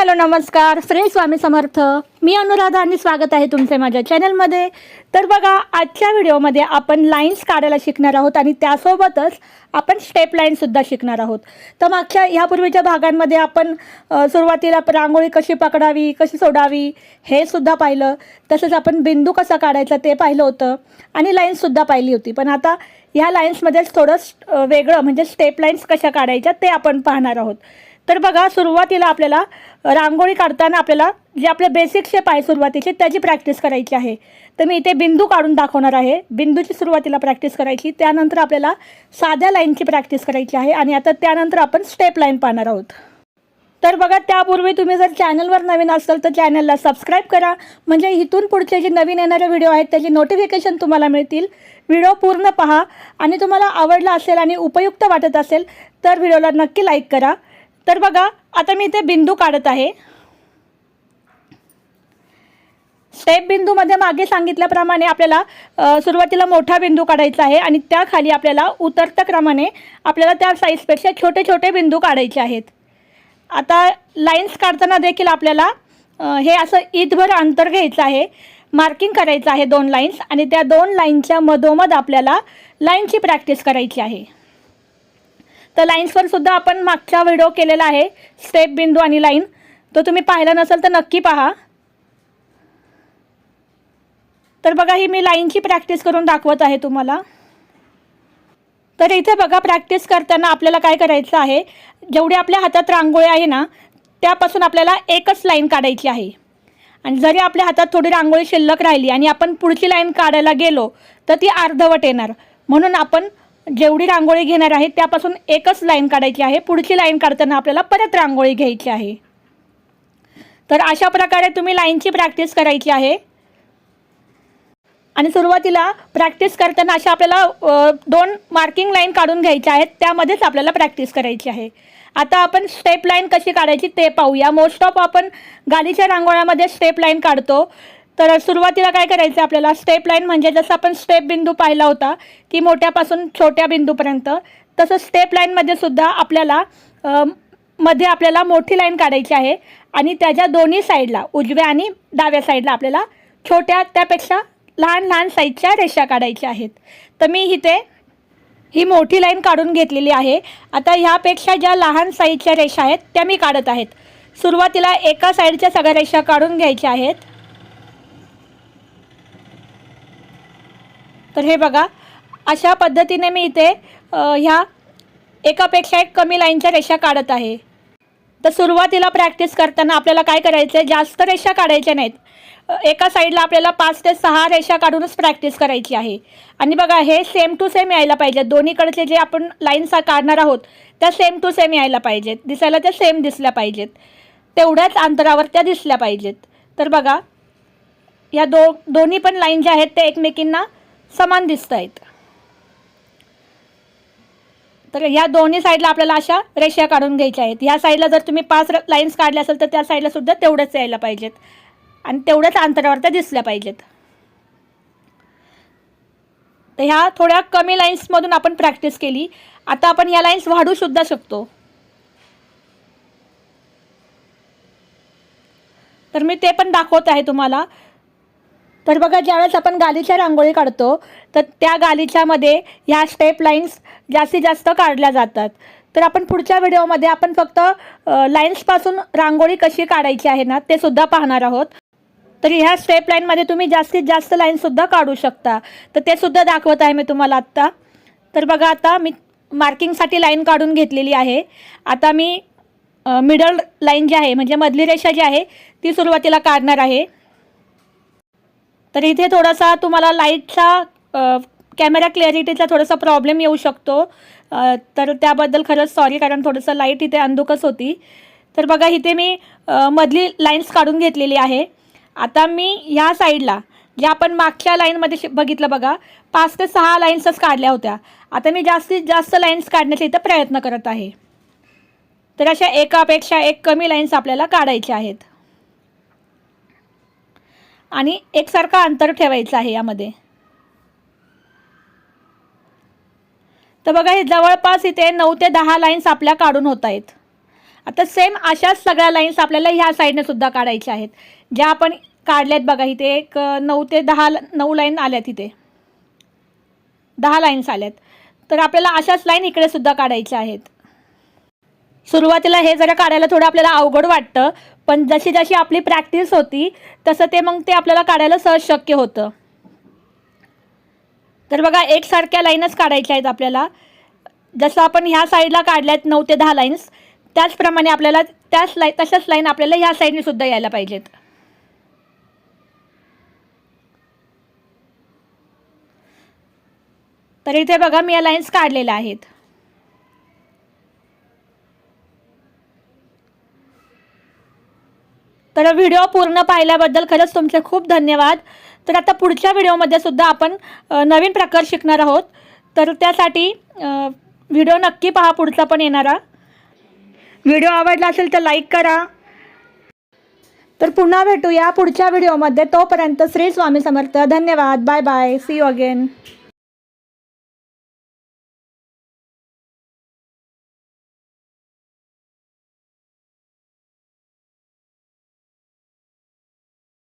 Hello नमस्कार. श्री स्वामी समर्थ. मी अनुराधा आणि स्वागत आहे तुमचे माझ्या चॅनलमध्ये. तर बघा आजच्या व्हिडिओमध्ये आपण लाईन्स काढायला शिकणार आहोत आणि त्यासोबतच आपण स्टेप लाईनसुद्धा शिकणार आहोत. तर मागच्या ह्यापूर्वीच्या भागांमध्ये आपण सुरुवातीला रांगोळी कशी पकडावी कशी सोडावी हे सुद्धा पाहिलं. तसंच आपण बिंदू कसा काढायचा ते पाहिलं होतं. आणि लाईन्ससुद्धा पाहिली होती. पण आता ह्या लाईन्समध्येच थोडं वेगळं म्हणजे स्टेप लाईन्स कशा काढायच्या ते आपण पाहणार आहोत. तर बघा सुरुवातीला आपल्याला रांगोळी काढताना आपल्याला जे आपले बेसिक शेप आहे सुरुवातीचे त्याची प्रॅक्टिस करायची आहे. तर मी इथे बिंदू काढून दाखवणार आहे. बिंदूची सुरुवातीला प्रॅक्टिस करायची त्यानंतर आपल्याला साध्या लाईनची प्रॅक्टिस करायची आहे आणि आता त्यानंतर आपण स्टेप लाईन पाहणार आहोत. तर बघा त्यापूर्वी तुम्ही जर चॅनलवर नवीन असाल तर चॅनलला सबस्क्राईब करा. म्हणजे इथून पुढचे जे नवीन येणारे व्हिडिओ आहेत त्याची नोटिफिकेशन तुम्हाला मिळतील. व्हिडिओ पूर्ण पहा. आणि तुम्हाला आवडला असेल आणि उपयुक्त वाटत असेल तर व्हिडिओला नक्की लाईक करा. तर बघा आता मी इथे बिंदू काढत आहे. स्टेप बिंदूमध्ये मागे सांगितल्याप्रमाणे आपल्याला सुरुवातीला मोठा बिंदू काढायचा आहे आणि त्याखाली आपल्याला उतरत्या क्रमाने आपल्याला त्या साईजपेक्षा छोटे छोटे बिंदू काढायचे आहेत. आता लाईन्स काढताना देखील आपल्याला हे असं ईदभर अंतर घ्यायचं आहे. मार्किंग करायचं आहे दोन लाईन्स आणि त्या दोन लाईनच्या मधोमध आपल्याला लाईनची प्रॅक्टिस करायची आहे. तर लाईन्सवर सुद्धा आपण मागचा व्हिडिओ केलेला आहे. स्टेप बिंदू आणि लाईन तो तुम्ही पाहिला नसेल तर नक्की पहा. तर बघा ही मी लाईनची प्रॅक्टिस करून दाखवत आहे तुम्हाला. तर इथे बघा प्रॅक्टिस करताना आपल्याला काय करायचं आहे? जेवढी आपल्या हातात रांगोळी आहे ना त्यापासून आपल्याला एकच लाईन काढायची आहे. आणि जरी आपल्या हातात थोडी रांगोळी शिल्लक राहिली आणि आपण पुढची लाईन काढायला गेलो तर ती अर्धवट येणार. म्हणून आपण जेवढी रांगोळी घेणार आहे त्यापासून एकच लाईन काढायची आहे. पुढची लाईन काढताना आपल्याला परत रांगोळी घ्यायची आहे. तर अशा प्रकारे तुम्ही लाईनची प्रॅक्टिस करायची आहे. आणि सुरुवातीला प्रॅक्टिस करताना अशा आपल्याला दोन मार्किंग लाईन काढून घ्यायच्या आहेत. त्यामध्येच आपल्याला प्रॅक्टिस करायची आहे. आता आपण स्टेप लाईन कशी काढायची ते पाहूया. मोस्ट ऑफ आपण गालीच्या रांगोळ्यामध्ये स्टेप लाईन काढतो. तर सुरुवातीला काय करायचं आपल्याला? स्टेप लाईन म्हणजे जसं आपण स्टेप बिंदू पाहिला होता की मोठ्यापासून छोट्या बिंदूपर्यंत तसं स्टेप लाईनमध्ये सुद्धा आपल्याला मध्ये आपल्याला मोठी लाईन काढायची आहे आणि त्याच्या दोन्ही साईडला उजव्या आणि डाव्या साईडला आपल्याला छोट्या त्यापेक्षा लहान लहान साईजच्या रेषा काढायच्या आहेत. तर मी इथे ही मोठी लाईन काढून घेतलेली आहे. आता ह्यापेक्षा ज्या लहान साईजच्या रेषा आहेत त्या मी काढत आहेत. सुरुवातीला एका साईडच्या सगळ्या रेषा काढून घ्यायच्या आहेत. तर हे बघा अशा पद्धतीने मी इथे ह्या एकापेक्षा एक कमी लाईनच्या रेषा काढत आहे. तर सुरुवातीला प्रॅक्टिस करताना आपल्याला काय करायचं आहे जास्त रेषा काढायच्या नाहीत. एका साईडला आपल्याला पाच ते सहा रेषा काढूनच प्रॅक्टिस करायची आहे. आणि बघा हे सेम टू सेम यायला पाहिजेत दोन्हीकडचे जे आपण लाईन्स काढणार आहोत त्या सेम टू सेम यायला पाहिजेत. दिसायला त्या सेम दिसल्या पाहिजेत. तेवढ्याच अंतरावर त्या दिसल्या पाहिजेत. तर बघा या दो दोन्ही पण लाईन ज्या आहेत त्या एकमेकींना समान दिसत आहेत तर ह्या दोन्ही साईडला आपल्याला अशा रेषा काढून घ्यायच्या आहेत. ह्या साईडला जर तुम्ही पाच लाईन्स काढल्या असेल तर त्या साईडलासुद्धा तेवढंच यायला पाहिजेत. आणि तेवढ्याच अंतरावर त्या दिसल्या पाहिजेत. तर ह्या थोड्या कमी लाईन्समधून आपण प्रॅक्टिस केली. आता आपण ह्या लाईन्स वाढूसुद्धा शकतो. तर मी ते पण दाखवत आहे तुम्हाला. तर बघा ज्यावेळेस आपण गालीच्या रांगोळी काढतो तर त्या गालीच्यामध्ये ह्या स्टेप लाईन्स जास्तीत जास्त काढल्या जातात. तर आपण पुढच्या व्हिडिओमध्ये आपण फक्त लाईन्सपासून रांगोळी कशी काढायची आहे ना ते सुद्धा पाहणार आहोत. तर ह्या स्टेप लाईनमध्ये तुम्ही जास्तीत जास्त लाईनसुद्धा काढू शकता. तर ते सुद्धा दाखवत आहे मी तुम्हाला आत्ता. तर बघा आता मी मार्किंगसाठी लाईन काढून घेतलेली आहे. आता मी मिडल लाईन जी आहे म्हणजे मधली रेषा जी आहे ती सुरुवातीला काढणार आहे. तर इथे थोडासा तुम्हाला लाईटचा कॅमेरा क्लॅरिटीचा थोडासा प्रॉब्लेम येऊ शकतो. तर त्याबद्दल खरंच सॉरी कारण थोडंसं लाइट इथे अंधुकच होती. तर बघा इथे मी मधली लाईन्स काढून घेतलेली आहे. आता मी ह्या साईडला जे आपण मागच्या लाईनमध्ये बघितलं बघा पाच ते सहा लाईन्सच काढल्या होत्या. आता मी जास्तीत जास्त लाईन्स काढण्याचा इथं प्रयत्न करत आहे. तर अशा एकापेक्षा एक कमी लाईन्स आपल्याला काढायच्या आहेत. आणि एकसारखं अंतर ठेवायचं आहे यामध्ये. तर बघा हे जवळपास इथे नऊ ते दहा लाईन्स आपल्या काढून होत आहेत. आता सेम अशाच सगळ्या लाईन्स आपल्याला ह्या साईडने सुद्धा काढायच्या आहेत. ज्या आपण काढल्यात बघा इथे एक नऊ ते दहा नऊ लाईन आल्यात इथे. दहा लाईन्स आल्यात. तर आपल्याला अशाच लाईन इकडे सुद्धा काढायच्या आहेत. सुरुवातीला हे जरा काढायला थोडं आपल्याला अवघड वाटतं पण जशी जशी आपली प्रॅक्टिस होती तसं ते मग ते आपल्याला काढायला सहज शक्य होतं. तर बघा एकसारख्या लाईनच काढायच्या आहेत आपल्याला. जसं आपण ह्या साईडला काढल्यात नऊ ते दहा लाईन्स त्याचप्रमाणे आपल्याला त्याच लाईन तशाच लाईन आपल्याला ह्या साईडने सुद्धा यायला पाहिजेत. तर इथे बघा मी या लाईन्स काढलेल्या आहेत. तर व्हिडिओ पूर्ण पाहिल्याबद्दल खरंच तुमचे खूप धन्यवाद. तर आता पुढच्या व्हिडिओमध्ये सुद्धा आपण नवीन प्रकार शिकणार आहोत. तर त्यासाठी व्हिडिओ नक्की पहा पुढचा पण येणारा. व्हिडिओ आवडला असेल तर लाईक करा. तर पुन्हा भेटूया पुढच्या व्हिडिओमध्ये. तोपर्यंत श्री स्वामी समर्थ. धन्यवाद. Bye bye. See you again